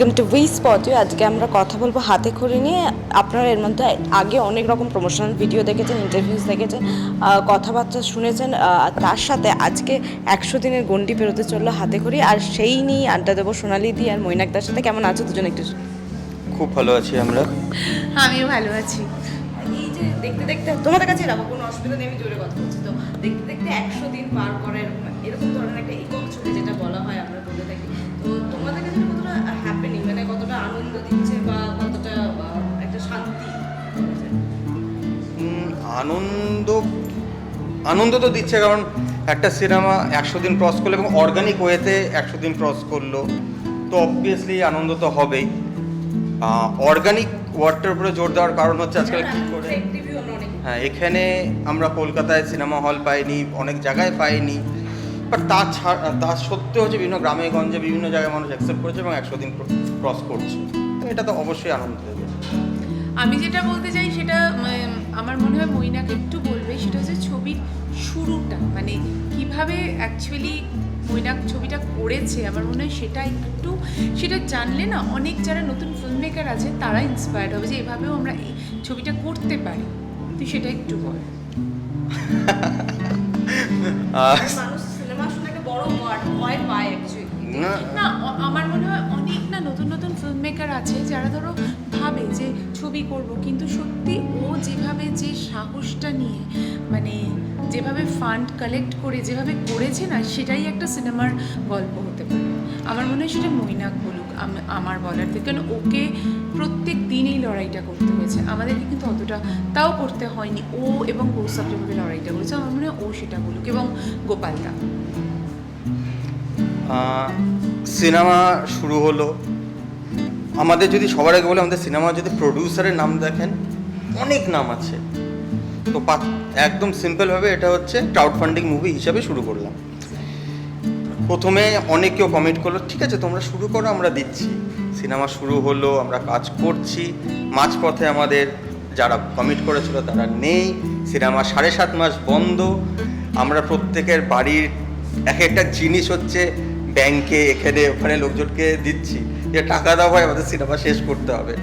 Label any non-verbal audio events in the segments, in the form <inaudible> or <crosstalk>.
Welcome to we spot আজকে আমরা কথা বলব হাতে খড়ি নিয়ে। আপনারা এর মধ্যে আগে অনেক রকম প্রমোশনাল ভিডিও দেখেছেন ইন্টারভিউস দেখেছেন কথাবার্তা শুনেছেন তার সাথে আজকে একশো দিনের গন্ডি পেরোতে চলল হাতে খড়ি। আর সেই নিয়ে আড্ডা দেবো সোনালি দি আর মৈনাকদার সাথে। কেমন আছো দুজন একটু? খুব ভালো আছি আমরা। আমিও ভালো আছি। এই যে দেখতে দেখতে তোমাদের কাছে রাখো কোনো অসুবিধা নেই আমি জোরে কথা বলছি। তো দেখতে দেখতে একশো দিন পার করা এরকম এরকম ধরনের একটা একক ছবি যেটা বলা হয় আমরা বলে থাকি। তো তোমাদের কাছে কতটা মানে আনন্দ দিচ্ছে বা কতটা একটা শান্তি আনন্দ আনন্দ তো দিচ্ছে কারণ একটা সিনেমা একশো দিন ক্রস করল এবং অর্গানিক ওয়েতে একশো দিন ক্রস করল। তো অবভিয়াসলি আনন্দ তো হবেই। অর্গানিক ওয়ার্ডটার উপরে জোর দেওয়ার কারণ হচ্ছে আজকাল কী করে? হ্যাঁ এখানে আমরা কলকাতায় সিনেমা হল পাইনি অনেক জায়গায় পাইনি। বাট তা ছাড়া তা সত্ত্বেও হচ্ছে বিভিন্ন গ্রামে গঞ্জে বিভিন্ন জায়গায় মানুষ অ্যাকসেপ্ট করেছে এবং একশো দিন ক্রস করছে। তো এটা তো অবশ্যই আনন্দ দেবে আমি যেটা বলতে চাই সেটা আমার মনে হয় মইনাকে একটু বলবে সেটা হচ্ছে ছবির শুরুটা। মানে কীভাবে অ্যাকচুয়ালি মৈনাক ছবিটা করেছে আমার মনে হয় সেটা একটু সেটা জানলে না অনেক যারা নতুন ফিল্ম মেকার আছে তারা ইন্সপায়ার্ড হবে যে এভাবেও আমরা এই ছবিটা করতে পারি। তুই সেটা একটু বল। <laughs> ভয় পায় অ্যাকচুয়ালি না। আমার মনে হয় অনেক না নতুন নতুন ফিল্ম মেকার আছে যারা ধরো ভাবে যে ছবি করব কিন্তু সত্যি ও যেভাবে যে সাহসটা নিয়ে মানে যেভাবে ফান্ড কালেক্ট করে যেভাবে করেছে না সেটাই একটা সিনেমার গল্প হতে পারে। আমার মনে হয় সেটা মৈনাক বলুক আম- আমার বলার থেকে কারণ ওকে প্রত্যেক দিন এই লড়াইটা করতে হয়েছে। আমাদেরকে কিন্তু অতটা তাও করতে হয়নি। ও এবং কৌশব যেভাবে লড়াইটা করেছে আমার মনে হয় ও সেটা বলুক এবং গোপালদা। সিনেমা শুরু হলো। আমাদের যদি সবার আগে বলে, আমাদের সিনেমা যদি প্রডিউসারের নাম দেখেন, অনেক নাম আছে। তো একদম সিম্পলভাবে এটা হচ্ছে ক্রাউড ফান্ডিং মুভি হিসাবে শুরু করলাম। প্রথমে অনেক কেউ কমেন্ট করল, ঠিক আছে, তোমরা শুরু করো, আমরা দিচ্ছি। সিনেমা শুরু হলো, আমরা কাজ করছি। মাঝপথে আমাদের যারা কমিট করেছিল, তারা নেই। সিনেমা সাড়ে সাত মাস বন্ধ। আমরা প্রত্যেকের বাড়ির এক একটা জিনিস হচ্ছে ব্যাংকে এখানে ওখানে লোকজনকে দিচ্ছি। যে টাকা দাও ভাই আমাদের সিনেমা শেষ করতে হবে।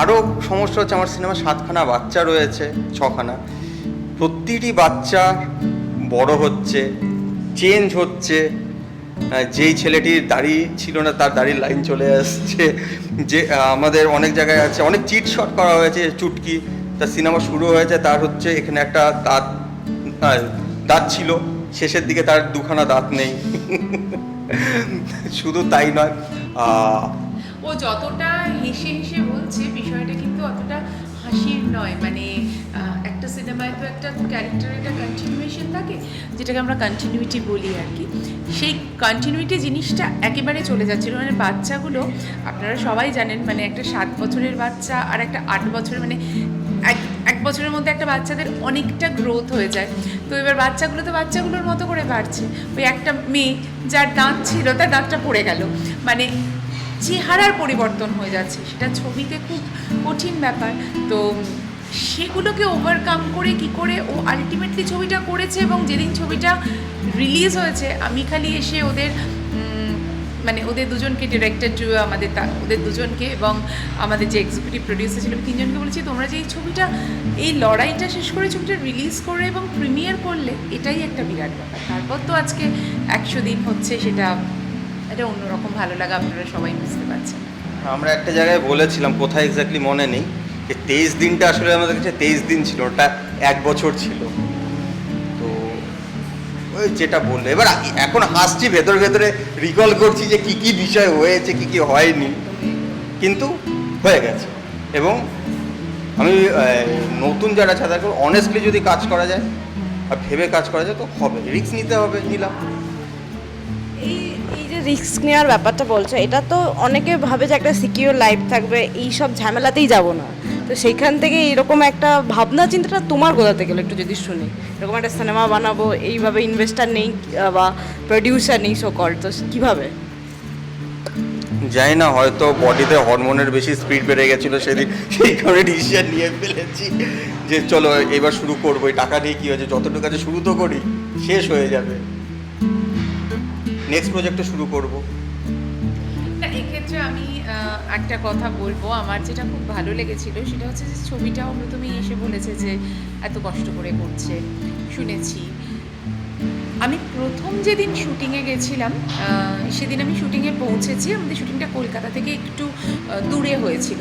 আরও সমস্যা হচ্ছে আমার সিনেমা সাতখানা বাচ্চা রয়েছে ছখানা। প্রতিটি বাচ্চা বড় হচ্ছে চেঞ্জ হচ্ছে। যেই ছেলেটির দাড়ি ছিল না তার দাড়ির লাইন চলে আসছে। যে আমাদের অনেক জায়গায় আছে অনেক চিট শট করা হয়েছে চুটকি। তার সিনেমা শুরু হয়েছে তার হচ্ছে এখানে একটা আহ, দাঁত ছিল, শেষের দিকে তার দুখানা দাঁত নেই। শুধু তাই নয় ও যতটা হেসে হেসে বলছে, বিষয়টা কিন্তু অতটা হাসির নয়। মানে একটা সিনেমায় তো একটা ক্যারেক্টারের একটা কন্টিনিউয়েশন থাকে, যেটাকে আমরা কন্টিনিউইটি বলি আর কি। সেই কন্টিনিউইটি জিনিসটা একেবারে চলে যাচ্ছিল। মানে বাচ্চাগুলো, আপনারা সবাই জানেন মানে একটা সাত বছরের বাচ্চা আর একটা আট বছরের মানে এক বছরের মধ্যে একটা বাচ্চাদের অনেকটা গ্রোথ হয়ে যায়। তো এবার বাচ্চাগুলো তো বাচ্চাগুলোর মতো করে বাড়ছে। ওই একটা মেয়ে যার দাঁত ছিল, তার দাঁতটা পড়ে গেল। মানে চেহারার পরিবর্তন হয়ে যাচ্ছে। সেটা ছবিতে খুব কঠিন ব্যাপার। তো সেগুলোকে ওভারকাম করে কি করে ও আলটিমেটলি ছবিটা করেছে এবং যেদিন ছবিটা রিলিজ হয়েছে, আমি খালি এসে ওদের মানে ওদের দুজনকে ডিরেক্টর আমাদের ওদের দুজনকে এবং আমাদের যে এক্সিকিউটিভ প্রডিউসার ছিল, তিনজনকে বলেছি, তোমরা যে এই ছবিটা, এই লড়াইটা শেষ করে ছবিটা রিলিজ করে এবং প্রিমিয়ার করলে, এটাই একটা বিরাট ব্যাপার। তারপর তো আজকে একশো দিন হচ্ছে, সেটা এটা অন্যরকম ভালো লাগা, আপনারা সবাই বুঝতে পারছেন। আমরা একটা জায়গায় বলেছিলাম, কোথায় এক্স্যাক্টলি মনে নেই, যে তেইশ দিনটা আসলে আমাদের কাছে তেইশ দিন ছিল, ওটা এক বছর ছিল। ওই যেটা বললে। এবার এখন হাসছি ভেতরে ভেতরে রিকল করছি যে কি কি বিষয় হয়েছে, কি কি হয়নি। কিন্তু হয়ে গেছে। এবং আমি নতুন যারা তাদেরকে অনেস্টলি যদি কাজ করা যায় আর ভেবে কাজ করা যায়, তো হবে। রিস্ক নিতে হবে নিলাম এই এই যে রিস্ক নেওয়ার ব্যাপারটা বলছো, এটা তো অনেকে ভাবে যে একটা সিকিউর লাইফ থাকবে, এই সব ঝামেলাতেই যাব না। তো সেইখান থেকে এরকম একটা ভাবনা, চিন্তাটা তোমার কোথা থেকে একটু যদি শুনি। এরকম একটা সিনেমা বানাবো, এইভাবে ইনভেস্টার নেই বা প্রডিউসার নেই সো কল তো কীভাবে? জানি না, হয়তো বডিতে হরমোনের বেশি স্পিড বেড়ে গেছিল সেদিন, সেই কারণে ডিসিশন নিয়ে ফেলেছি। যে চলো, এবার শুরু করব, এই টাকা নিয়ে কী হয়েছে? যতটুকু আছে শুরু তো করি, শেষ হয়ে যাবে। নেক্সট প্রজেক্টে শুরু করব। না আমি একটা কথা বলব। আমার যেটা খুব ভালো লেগেছিল সেটা হচ্ছে যে ছবিটাও প্রথমেই এসে বলেছে যে এত কষ্ট করে করছে। শুনেছি। আমি প্রথম যেদিন শুটিংয়ে গেছিলাম সেদিন আমি শুটিংয়ে পৌঁছেছি। আমাদের শুটিংটা কলকাতা থেকে একটু দূরে হয়েছিল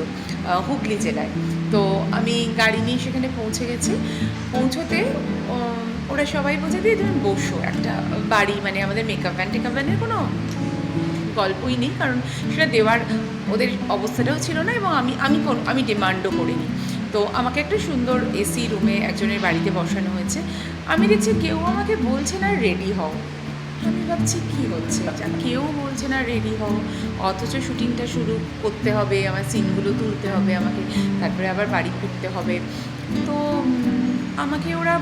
হুগলি জেলায়। তো আমি গাড়ি নিয়ে সেখানে পৌঁছে গেছি। পৌঁছতে ওরা সবাই বলছে দিয়ে তুমি বসো একটা বাড়ি। মানে আমাদের মেকআপ ভ্যান টেকআপ ভ্যানের কোনো গল্পই নেই, কারণ সেটা দেওয়ার ওদের অবস্থাটাও ছিল না এবং আমি আমি আমি ডিমান্ডও করিনি। তো আমাকে একটা সুন্দর এসি রুমে একজনের বাড়িতে বসানো হয়েছে। আমি দেখছি কেউ আমাকে বলছে না, রেডি হও। আমি ভাবছি, কী হচ্ছে? কেউ বলছে না, রেডি হও। অথচ শুটিংটা শুরু করতে হবে, আমার সিনগুলো তুলতে হবে আমাকে, তারপরে আবার বাড়ি ফিরতে হবে। তো আমাকে ওরা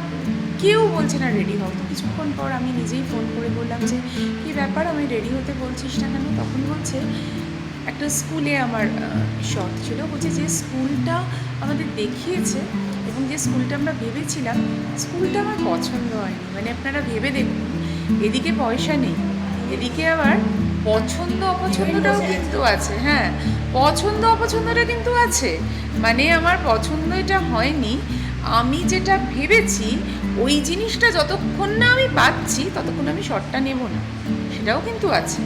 কেউ বলছে না রেডি হও। তো কিছুক্ষণ পর আমি নিজেই ফোন করে বললাম যে কী ব্যাপার? আমি রেডি হতে বলছিস না কেন? তখন বলছে একটা স্কুলে আমার শর্ট ছিল। বলছে যে স্কুলটা আমাদের দেখিয়েছে এবং যে স্কুলটা আমরা ভেবেছিলাম স্কুলটা আমার পছন্দ হয়নি। মানে আপনারা ভেবে দেখুন এদিকে পয়সা নেই এদিকে আবার পছন্দ অপছন্দটাও কিন্তু আছে হ্যাঁ। পছন্দ অপছন্দটা কিন্তু আছে। মানে আমার পছন্দ এটা হয়নি। আমি যেটা ভেবেছি ওই জিনিসটা যতক্ষণ না আমি পাচ্ছি, ততক্ষণ আমি শর্টটা নেব না। সেটাও কিন্তু আছে।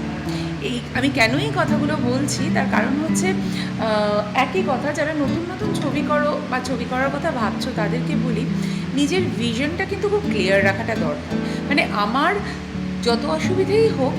এই আমি কেন এই কথাগুলো বলছি? তার কারণ হচ্ছে একই কথা যারা নতুন নতুন ছবি করো বা ছবি করার কথা ভাবছ, তাদেরকে বলি, নিজের ভিশনটা কিন্তু খুব ক্লিয়ার রাখাটা দরকার। মানে আমার যত অসুবিধেই হোক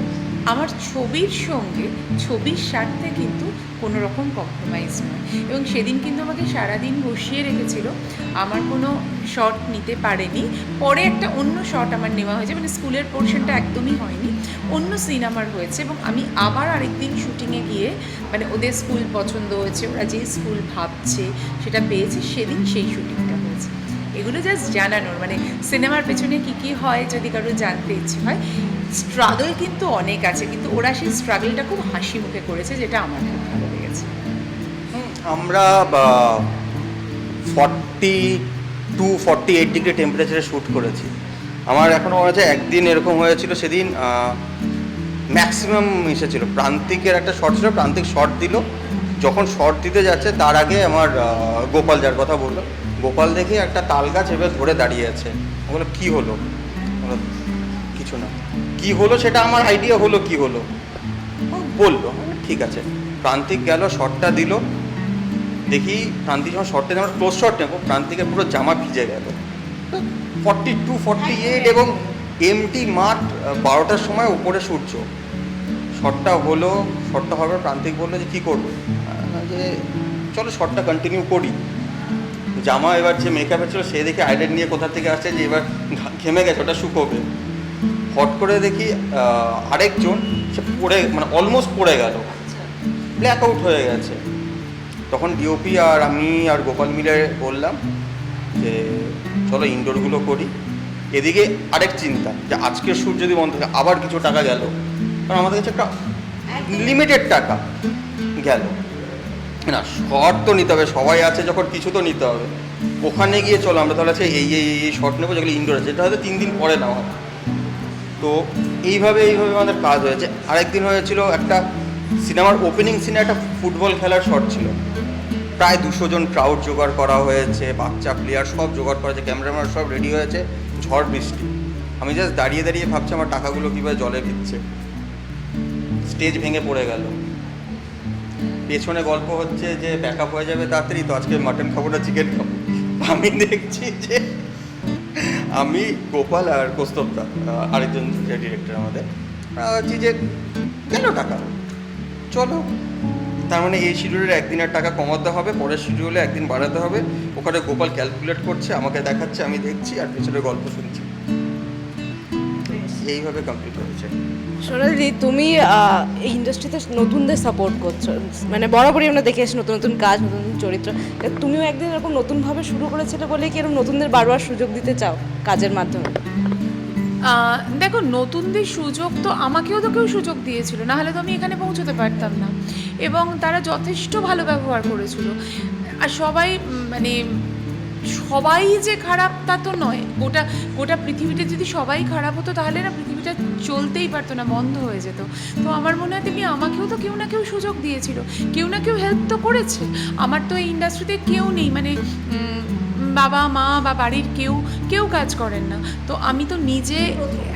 আমার ছবির সঙ্গে ছবির স্বার্থে কিন্তু কোনো রকম কম্প্রোমাইজ নয়। এবং সেদিন কিন্তু আমাকে সারাদিন বসিয়ে রেখেছিল। আমার কোনো শট নিতে পারেনি। পরে একটা অন্য শট আমার নেওয়া হয়েছে। মানে স্কুলের পোর্শনটা একদমই হয়নি। অন্য সিন আমার হয়েছে এবং আমি আবার আরেকদিন শুটিংয়ে গিয়ে মানে ওদের স্কুল পছন্দ হয়েছে, ওরা যে স্কুল ভাবছে, সেটা পেয়েছে, সেদিন সেই শুটিংটা হয়েছে। এগুলো জাস্ট জানানোর মানে সিনেমার পেছনে কী কী হয় যদি কারও জানতে ইচ্ছে হয় স্ট্রাগল কিন্তু অনেক আছে, কিন্তু ওরা সেই স্ট্রাগলটা খুব হাসি মুখে করেছে, যেটা আমার খুব ভালো লেগেছে। আমরা forty two forty eight degree টেম্পারেচারে শ্যুট করেছি। আমার এখনও মনে আছে একদিন এরকম হয়েছিল, সেদিন ম্যাক্সিমাম এসেছিল। প্রান্তিকের একটা শর্ট ছিল, প্রান্তিক শর্ট দিল। যখন শর্ট দিতে যাচ্ছে, তার আগে আমার গোপাল যার কথা বলল, গোপাল দেখে একটা তাল গাছ এবার ধরে দাঁড়িয়ে আছে। আমি বললাম, কী হলো? কিছু না। কি হলো সেটা আমার আইডিয়া হলো কি হলো? বলল ঠিক আছে। প্রান্তিক গেল শর্টটা দিল। দেখি প্রান্তিক যখন শর্টটা আমরা ক্লোজ শর্ট নেব প্রান্তিকের পুরো জামা ভিজে গেল। ফর্টি টু ফর্টি এইট এবং এমটি মাঠ বারোটার সময় উপরে সূর্য। শটটা হলো শটটা হবে প্রান্তিক বলল যে কী করব? যে চলো শটটা কন্টিনিউ করি। জামা এবার যে মেকআপের ছিল সে দেখে আইডেন নিয়ে কোথা থেকে আসছে যে এবার ঘেমে গেছে ওটা শুকোবে। হট করে দেখি আরেকজন সে পড়ে মানে অলমোস্ট পড়ে গেল। ব্ল্যাক আউট হয়ে গেছে। তখন ডিওপি আর আমি আর গোপাল মিলে বললাম যে চলো ইনডোরগুলো করি। এদিকে আরেক চিন্তা যে আজকের শ্যুট যদি বন্ধ থাকে আবার কিছু টাকা গেল। কারণ আমাদের কাছে একটা লিমিটেড টাকা গেল। না শর্ট তো নিতে হবে সবাই আছে যখন কিছু তো নিতে হবে। ওখানে গিয়ে চলো আমরা তাহলে আছে এই এই এই শর্ট নেব যেগুলো ইনডোর আছে। এটা হয়তো তিন দিন পরে নেওয়া হবে। তো এইভাবে এইভাবে আমাদের কাজ হয়েছে। আরেকদিন হয়েছিল একটা সিনেমার ওপেনিং সিনে একটা ফুটবল খেলার শট ছিল। প্রায় দুশো জন ক্রাউড জোগাড় করা হয়েছে, বাচ্চা প্লেয়ার সব জোগাড় করা হয়েছে ক্যামেরাম্যান সব রেডি হয়েছে, ঝড় বৃষ্টি। আমি জাস্ট দাঁড়িয়ে দাঁড়িয়ে ভাবছি আমার টাকাগুলো কীভাবে জলে ভিজছে। স্টেজ ভেঙে পড়ে গেল। পেছনে গল্প হচ্ছে যে ব্যাকআপ হয়ে যাবে তাড়াতাড়ি, তো আজকে মাটন খাব না চিকেন খাব। আমি দেখছি যে আমি গোপাল আর কস্তবদা আরেকজন ডিরেক্টর আমাদের আহ, যে কেন টাকা? চলো। তার মানে এই শিডিউলের একদিন আর টাকা কমাতে হবে পরের শিডিউলে একদিন বাড়াতে হবে। ওখানে গোপাল ক্যালকুলেট করছে আমাকে দেখাচ্ছে আমি দেখছি আর পিছনে গল্প শুনছি। এইভাবে কমপ্লিট হয়েছে। সোনালি তুমি এই ইন্ডাস্ট্রিতে নতুনদের সাপোর্ট করছ। মানে বরাবরই আমরা দেখে এসেছি নতুন নতুন কাজ নতুন নতুন চরিত্র। তা তুমিও একদিন এরকম নতুনভাবে শুরু করেছিলে বলে কি এরকম নতুনদের বারবার সুযোগ দিতে চাও কাজের মাধ্যমে? দেখো নতুনদের সুযোগ তো আমাকেও তো কেউ সুযোগ দিয়েছিল না হলে তো আমি এখানে পৌঁছতে পারতাম না। এবং তারা যথেষ্ট ভালো ব্যবহার করেছিল। আর সবাই মানে সবাই যে খারাপ তা তো নয়। গোটা গোটা পৃথিবীতে যদি সবাই খারাপ হতো, তাহলে না পৃথিবীটা চলতেই পারতো না, বন্ধ হয়ে যেত। তো আমার মনে হয় তেমনি আমাকেও তো কেউ না কেউ সুযোগ দিয়েছিল। কেউ না কেউ হেল্প তো করেছে। আমার তো এই ইন্ডাস্ট্রিতে কেউ নেই মানে বাবা, মা বা বাড়ির কেউ কেউ কাজ করেন না। তো আমি তো নিজে,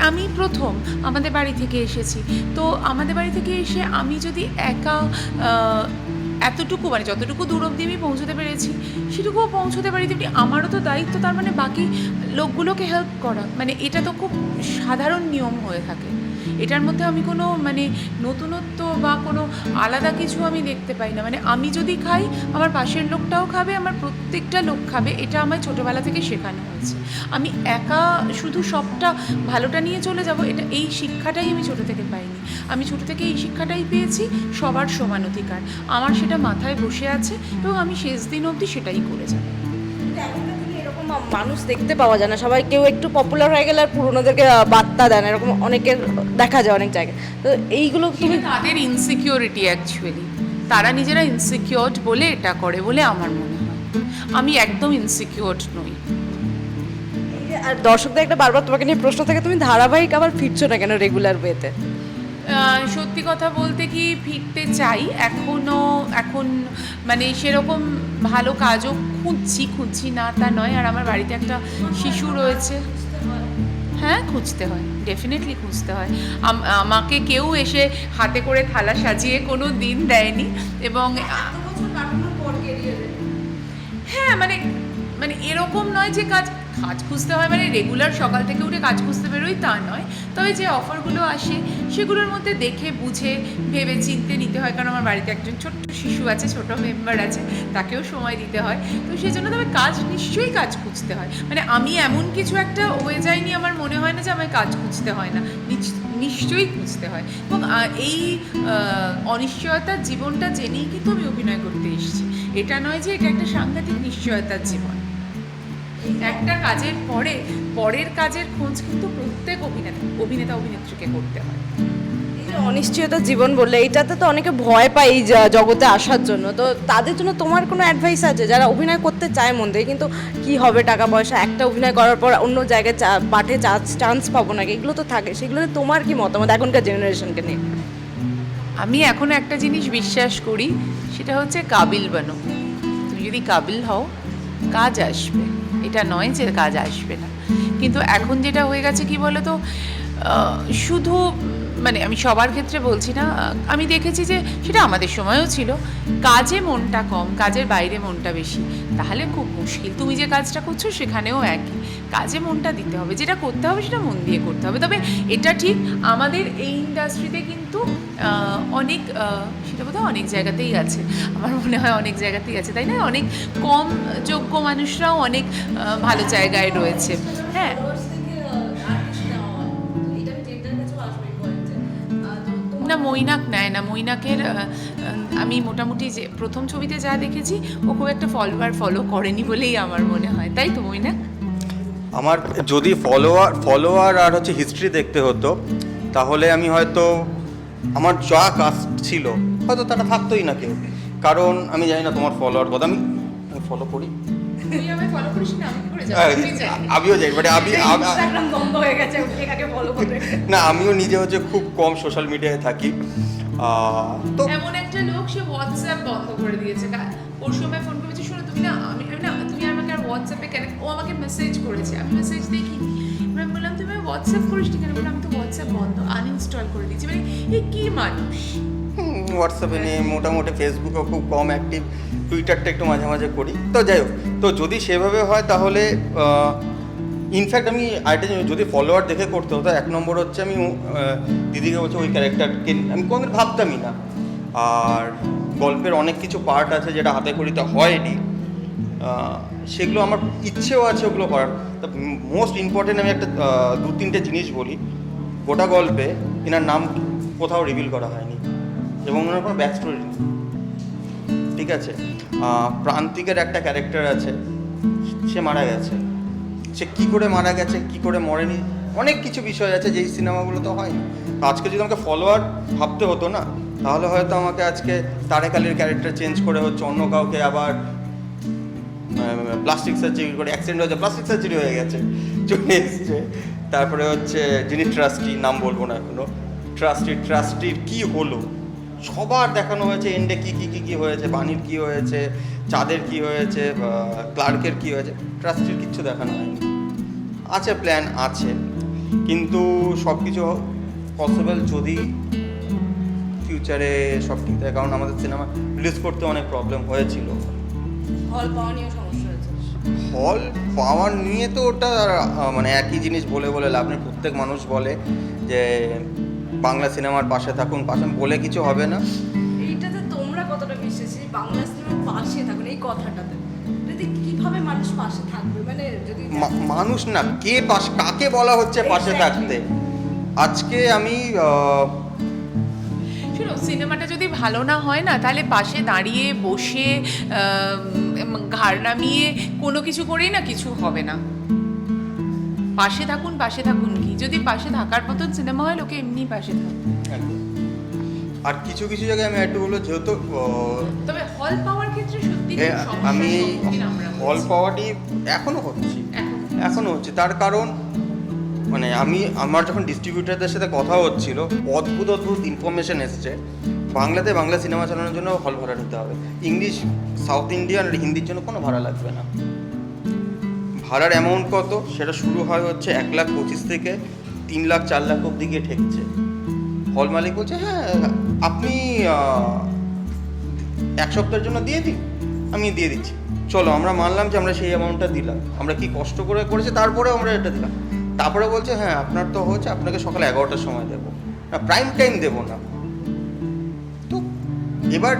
আমি প্রথম আমাদের বাড়ি থেকে এসেছি। তো আমাদের বাড়ি থেকে এসে আমি যদি একা এতটুকু মানে যতটুকু দূর অবধি আমি পৌঁছতে পেরেছি, সেটুকুও পৌঁছতে পারি তেমনি আমারও তো দায়িত্ব, তার মানে বাকি লোকগুলোকে হেল্প করা। মানে এটা তো খুব সাধারণ নিয়ম হয়ে থাকে। এটার মধ্যে আমি কোনো মানে নতুনত্ব বা কোনো আলাদা কিছু আমি দেখতে পাই না। মানে আমি যদি খাই, আমার পাশের লোকটাও খাবে, আমার প্রত্যেকটা লোক খাবে, এটা আমার ছোটোবেলা থেকে শেখানো হয়েছে। আমি একা শুধু সবটা ভালোটা নিয়ে চলে যাব, এটা এই শিক্ষাটাই আমি ছোটো থেকে পাইনি। আমি ছোটো থেকে এই শিক্ষাটাই পেয়েছি সবার সমান অধিকার। আমার সেটা মাথায় বসে আছে এবং আমি শেষ দিন অবধি সেটাই করে যাব। মানুষ দেখতে পাওয়া যায় না। সবাই কেউ একটু পপুলার হয়ে গেলে আর পুরোনোদেরকে বার্তা দেন এরকম অনেকের দেখা যায় অনেক জায়গায়। তো এইগুলো তুমি তাদের ইনসিকিউরিটি অ্যাকচুয়ালি তারা নিজেরা ইনসিকিউরড বলে এটা করে বলে আমার মনে হয়। আমি একদম ইনসিকিউরড নই। আর দর্শকদের একটা বারবার তোমাকে নিয়ে প্রশ্ন থাকে তুমি ধারাবাহিক আবার ফিরছো না কেন রেগুলার ওয়েতে সত্যি কথা বলতে কি ফিরতে চাই। এখনও এখন মানে সেরকম ভালো কাজও খুঁজছি খুঁজছি না তা নয়। আর আমার বাড়িতে একটা শিশু রয়েছে। হ্যাঁ খুঁজতে হয় ডেফিনেটলি খুঁজতে হয়। আমাকে কেউ এসে হাতে করে থালা সাজিয়ে কোনো দিন দেয়নি এবং হ্যাঁ মানে মানে এরকম নয় যে কাজ কাজ খুঁজতে হয় মানে রেগুলার সকাল থেকে উঠে কাজ খুঁজতে বেরোই, তা নয়। তবে যে অফারগুলো আসে, সেগুলোর মধ্যে দেখে, বুঝে ভেবে চিনতে নিতে হয়। কারণ আমার বাড়িতে একজন ছোট্ট শিশু আছে, ছোট মেম্বার আছে, তাকেও সময় দিতে হয়। তো সেই জন্য তবে কাজ নিশ্চয়ই কাজ খুঁজতে হয়। মানে আমি এমন কিছু একটা হয়ে যায়নি আমার মনে হয় না যে আমায় কাজ খুঁজতে হয় না। নিশ্চয়ই খুঁজতে হয়। এবং এই অনিশ্চয়তার জীবনটা জেনেই কিন্তু আমি অভিনয় করতে এসেছি। এটা নয় যে এটা একটা সাংঘাতিক নিশ্চয়তার জীবন। একটা কাজের পরে পরের কাজের খোঁজ কিন্তু প্রত্যেক অভিনেতা অভিনেতা অভিনেত্রীকে করতে হয়। যে জীবন বললে এইটাতে তো অনেকে ভয় পায় এই জগতে আসার জন্য। তো তাদের জন্য তোমার কোনো অ্যাডভাইস আছে? যারা অভিনয় করতে চায় মন থেকে কিন্তু কি হবে টাকা পয়সা? একটা অভিনয় করার পর অন্য জায়গায় পাঠে চান্স পাবো নাকি? এগুলো তো থাকে। সেগুলোতে তোমার কি মতামত এখনকার জেনারেশনকে নিয়ে? আমি এখন একটা জিনিস বিশ্বাস করি সেটা হচ্ছে কাবিল বানো। তুমি যদি কাবিল হও কাজ আসবে। এটা নয় যে কাজ আসবে না। কিন্তু এখন যেটা হয়ে গেছে কি বলো তো শুধু মানে আমি সবার ক্ষেত্রে বলছি না আমি দেখেছি যে সেটা আমাদের সময়ও ছিল। কাজে মনটা কম, কাজের বাইরে মনটা বেশি। তাহলে খুব মুশকিল। তুমি যে কাজটা করছ সেখানেও একই। কাজে মনটা দিতে হবে, যেটা করতে হবে সেটা মন দিয়ে করতে হবে। তবে এটা ঠিক আমাদের এই ইন্ডাস্ট্রিতে কিন্তু অনেক সেটা বোধহয় অনেক জায়গাতেই আছে। আমার মনে হয় অনেক জায়গাতেই আছে, তাই না? অনেক কম যোগ্য মানুষরাও অনেক ভালো জায়গায় রয়েছে। হ্যাঁ? না, মৈনাক নেয় না। মৈনাকের আমি মোটামুটি যে প্রথম ছবিতে যা দেখেছি, ও খুব একটা ফলোয়ার ফলো করেনি বলেই আমার মনে হয়। তাই তো, মৈনাক? আমার যদি ফলোয়ার ফলোয়ার আর হচ্ছে হিস্ট্রি দেখতে হতো তাহলে আমি হয়তো আমার যা কাস্ট ছিল হয়তো তারা থাকতোই না কেউ। কারণ আমি জানি না তোমার ফলোয়ার কথা আমি ফলো করি। হ্যাঁ। আমিও যাই মানে আমি না আমিও নিজে হচ্ছে খুব কম সোশ্যাল মিডিয়ায় থাকি। তো এমন একটা লোক সে হোয়াটসঅ্যাপ বন্ধ করে দিয়েছে। ওর সময় ফোন করেছে শোনো তুমি না আমি না তুমি হোয়াটসঅ্যাপে কেন, ও আমাকে মেসেজ করেছে। আমি মেসেজ দেখিনি এবার আমি বললাম তুমি হোয়াটসঅ্যাপ করিস কেন? বললাম, আমি তো হোয়াটসঅ্যাপ বন্ধ আনইনস্টল করে দিয়েছি। মানে এ কি মানুষ? হোয়াটসঅ্যাপে নিয়ে মোটামুটি ফেসবুকেও খুব কম অ্যাক্টিভ টুইটারটা একটু মাঝে মাঝে করি। তো যাই হোক, তো যদি সেভাবে হয় তাহলে ইনফ্যাক্ট আমি আরেকটা যদি ফলোয়ার দেখে করতে হতো এক নম্বর হচ্ছে আমি দিদিকে বলছি, ওই ক্যারেক্টারকে আমি কোনোদিন ভাবতামই না। আর গল্পের অনেক কিছু পার্ট আছে যেটা হাতে করিতে হয়নি। সেগুলো আমার ইচ্ছেও আছে ওগুলো করার। তা মোস্ট ইম্পর্টেন্ট আমি একটা দু তিনটে জিনিস বলি। গোটা গল্পে এনার নাম কোথাও রিভিল করা হয়নি এবং ওনার কোনো ব্যাক স্টোরি নেই। ঠিক আছে? প্রান্তিকের একটা ক্যারেক্টার আছে, সে মারা গেছে। সে কি করে মারা গেছে, কি করে মরেনি, অনেক কিছু বিষয় আছে যেই সিনেমাগুলো তো হয়নি। তো আজকে যদি আমাকে ফলোয়ার ভাবতে হতো না, তাহলে হয়তো আমাকে আজকে তারেক আলীর ক্যারেক্টার চেঞ্জ করে হচ্ছে অন্য কাউকে আবার প্লাস্টিক সার্জারি করে অ্যাক্সিডেন্ট হয়েছে প্লাস্টিক সার্জারি হয়ে গেছে, চলে এসছে। তারপরে হচ্ছে যিনি ট্রাস্টি নাম বলব না এখনও ট্রাস্টি ট্রাস্টির কি হলো? সবার দেখানো হয়েছে এন্ডে কি কি, কী কী হয়েছে, বাণীর কী হয়েছে, চাঁদের কি হয়েছে ক্লার্কের কি হয়েছে ট্রাস্টির কিচ্ছু দেখানো হয়নি। আছে প্ল্যান আছে। কিন্তু সব কিছু পসিবল যদি ফিউচারে সব ঠিক থাকে কারণ আমাদের সিনেমা রিলিজ করতে অনেক প্রবলেম হয়েছিল। হল পাওয়া সমস্যা হয়েছে। হল পাওয়ার নিয়ে তো ওটা মানে একই জিনিস বলে বলে লাভ নেই। প্রত্যেক মানুষ বলে যে বাংলা সিনেমার পাশে থাকুন পাশে বলে কিছু হবে না। এইটাতে তোমরা কতটা বিশ্বাসী? বাংলা সিনেমার পাশে থাকুন এই কথাটাতে। যদি কীভাবে মানুষ পাশে থাকবে? মানে যদি মানুষ না কে পাশ কাকে বলা হচ্ছে পাশে থাকতে? আজকে আমি সিনেমাটা যদি ভালো না হয় না তাহলে পাশে দাঁড়িয়ে বসে ঘাড় নামিয়ে কোনো কিছু করেই না কিছু হবে না। পাশে থাকুন পাশে থাকুন কি। যদি পাশে থাকার মতন সিনেমা হয় লোকে এমনি পাশে থাকুন আর কিছু কিছু জায়গায় আমি একটু বলব যেহেতু তবে হল পাওয়ার ক্ষেত্রে সত্যি আমি হল। পাওয়াটি এখনও হচ্ছি। এখনও হচ্ছে। তার কারণ মানে আমি, আমার যখন ডিস্ট্রিবিউটারদের সাথে কথা হচ্ছিল, অদ্ভুত অদ্ভুত ইনফরমেশন এসছে। বাংলাতে বাংলা সিনেমা চালানোর জন্য হল ভাড়া নিতে হবে। ইংলিশ সাউথ ইন্ডিয়ান আর হিন্দির জন্য কোনো ভাড়া লাগবে না। ভাড়ার অ্যামাউন্ট কত? সেটা শুরু হয় হচ্ছে এক লাখ পঁচিশ থেকে তিন লাখ, চার লাখ অব্দি গিয়ে ঠেকছে। হল মালিক বলছে হ্যাঁ আপনি এক সপ্তাহের জন্য দিয়ে দিন, আমি দিয়ে দিচ্ছি। চলো, আমরা মানলাম যে আমরা সেই অ্যামাউন্টটা দিলাম। আমরা কি কষ্ট করে করেছি তারপরে আমরা এটা দিলাম। তারপরে বলছে হ্যাঁ আপনার তো হচ্ছে আপনাকে সকাল এগারোটার সময় দেবো। না প্রাইম টাইম দেবো না। তো এবার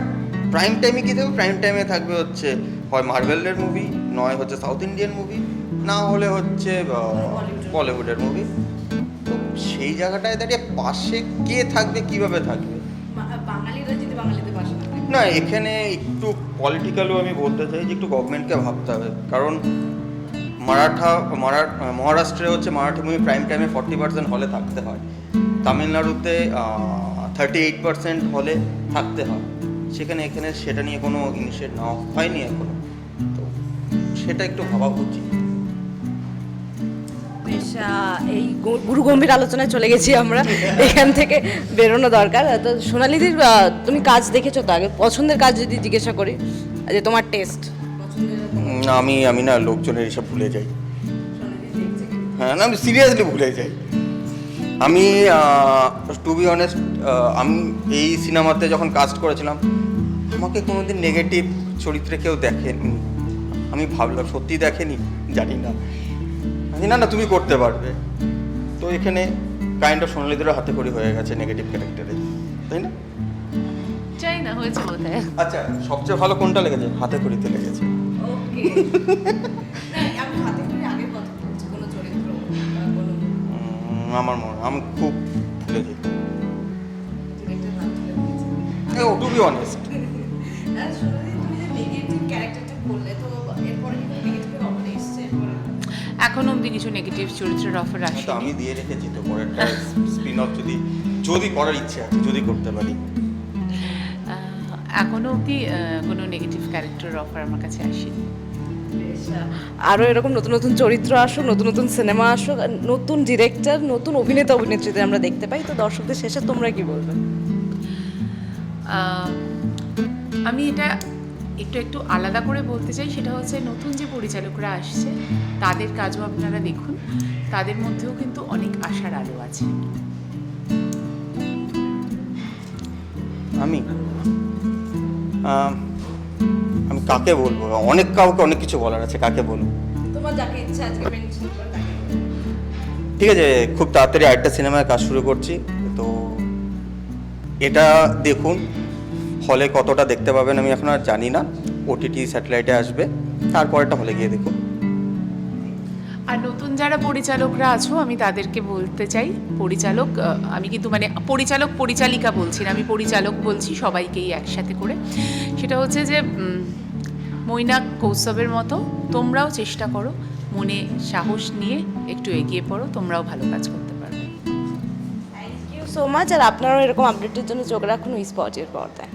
প্রাইম টাইমে কী দেবো প্রাইম টাইমে থাকবে হচ্ছে হয় মার্ভেলের মুভি নয় হচ্ছে সাউথ ইন্ডিয়ান মুভি না হলে হচ্ছে বলিউডের মুভি তো সেই জায়গাটায় দাঁড়িয়ে পাশে কে থাকবে কীভাবে থাকবে? না এখানে একটু পলিটিক্যালও আমি বলতে চাই যে একটু গভর্নমেন্টকে ভাবতে হবে। কারণ মারাঠা মারা মহারাষ্ট্রে হচ্ছে মারাঠি মুভি প্রাইম টাইমে ফর্টি পার্সেন্ট হলে থাকতে হয়। তামিলনাড়ুতে থার্টি এইট পার্সেন্ট হলে থাকতে হয়। সেখানে এখানে সেটা নিয়ে কোনো ইনিশিয়েট নেওয়া হয়নি এখনও। তো সেটা একটু ভাবা উচিত। বেশ এই গুরু গম্ভীর আলোচনায় চলে গেছি আমরা। <laughs> এখান থেকে বেরোনো দরকার। তো সোনালিদির তুমি কাজ দেখেছ তো আগে? পছন্দের কাজ যদি জিজ্ঞাসা করি যে তোমার টেস্ট আমি আমি না লোকজনের এসব ভুলে যাই। হ্যাঁ না আমি সিরিয়াসলি ভুলে যাই। আমি টু বি অনেস্ট আমি এই সিনেমাতে যখন কাস্ট করেছিলাম আমাকে কোনোদিন নেগেটিভ চরিত্রে কেউ দেখেনি। আমি ভাবলাম সত্যি দেখেনি? জানি না। না না তুমি করতে পারবে। তো এখানে কাইন্ড অফ সোনালিদেরও হাতে করি হয়ে গেছে নেগেটিভ ক্যারেক্টারে তাই না? চাই না হয়েছে আচ্ছা সবচেয়ে ভালো কোনটা লেগেছে? হাতে করিতে লেগেছে। আমার মনে আমি খুব ভুলে যাই। টু বি অনেস্ট এখন অবধি কিছু নেগেটিভ চরিত্রের অফার তো আসে আমি দিয়ে রেখেছি তো পরেরটা স্পিন অফ যদি যদি করার ইচ্ছে আছে যদি করতে পারি। এখনও অবধি কোনো নেগেটিভ ক্যারেক্টার অফার আমার কাছে আসেনি। আরও এরকম নতুন নতুন চরিত্র আসুক নতুন নতুন সিনেমা আসুক আর নতুন ডিরেক্টর নতুন অভিনেতা অভিনেত্রীদের আমরা দেখতে পাই। তো দর্শকদের শেষে তোমরা কি বলবে? আমি এটা একটু একটু আলাদা করে বলতে চাই। সেটা হচ্ছে নতুন যে পরিচালকরা আসছে তাদের কাজও আপনারা দেখুন। তাদের মধ্যেও কিন্তু অনেক আশার আলো আছে। আমি? আম, কাকে বলব? অনেক কাউকে অনেক কিছু বলার আছে কাকে বলব? তোমার যাকে ইচ্ছা আজকে মেনশন করে ঠিক আছে খুব তাড়াতাড়ি আরেকটা সিনেমায় কাজ শুরু করছি। তো এটা দেখুন হলে কতটা দেখতে পাবেন আমি এখন আর জানি না। ওটিটি স্যাটেলাইটে আসবে তারপর এটা হলে গিয়ে দেখুন। আর নতুন যারা পরিচালকরা আছো, আমি তাদেরকে বলতে চাই, পরিচালক আমি কিন্তু মানে পরিচালক, পরিচালিকা বলছি না, আমি পরিচালক বলছি সবাইকেই একসাথে করে। সেটা হচ্ছে যে মৈনাক কৌস্তবের মতো, তোমরাও চেষ্টা করো, মনে সাহস নিয়ে একটু এগিয়ে পড়ো, তোমরাও ভালো কাজ করতে পারবে। থ্যাংক ইউ সো মাচ আর আপনারাও এরকম আপডেটের জন্য চোখ রাখুন স্পটের পর্দায়।